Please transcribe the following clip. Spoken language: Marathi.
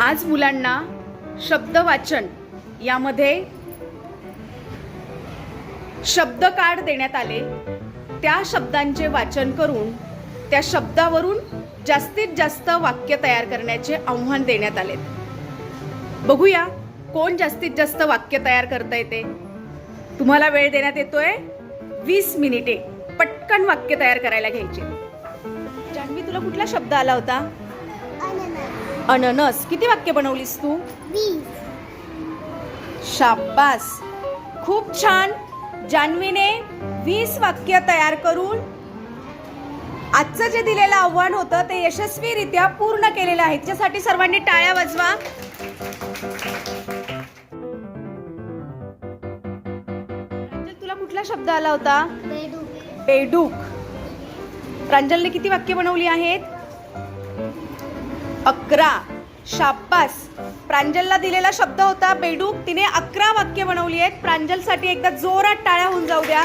आज मुलांना शब्द वाचन यामध्ये शब्द कार्ड देण्यात आले. त्या शब्दांचे वाचन करून त्या शब्दावरून जास्तीत जास्त वाक्य तयार करण्याचे आव्हान देण्यात आले. बघूया कोण जास्तीत जास्त वाक्य तयार करता येते. तुम्हाला वेळ देण्यात येतोय. वीस मिनिटे पटकन वाक्य तयार करायला घ्यायचे. जान्हवी तुला कुठला शब्द आला होता? अननस. किती वाक्य बनवलीस तू? शाबास खूप छान. जान्हवीने वीस वाक्य तयार करून आजचं जे दिलेलं आव्हान होतं ते यशस्वीरित्या पूर्ण केलेलं आहे. त्याच्यासाठी सर्वांनी टाळ्या वाजवा. तुला कुठला शब्द आला होता? बेडूक. बेडूक. प्रांजलने किती वाक्य बनवली आहेत? अकरा. शाब्बास. प्रांजलला दिलेला शब्द होता बेडूक तिने अकरा वाक्य बनवली आहेत. प्रांजलसाठी एकदा जोरात टाळ्या होऊन जाऊ द्या.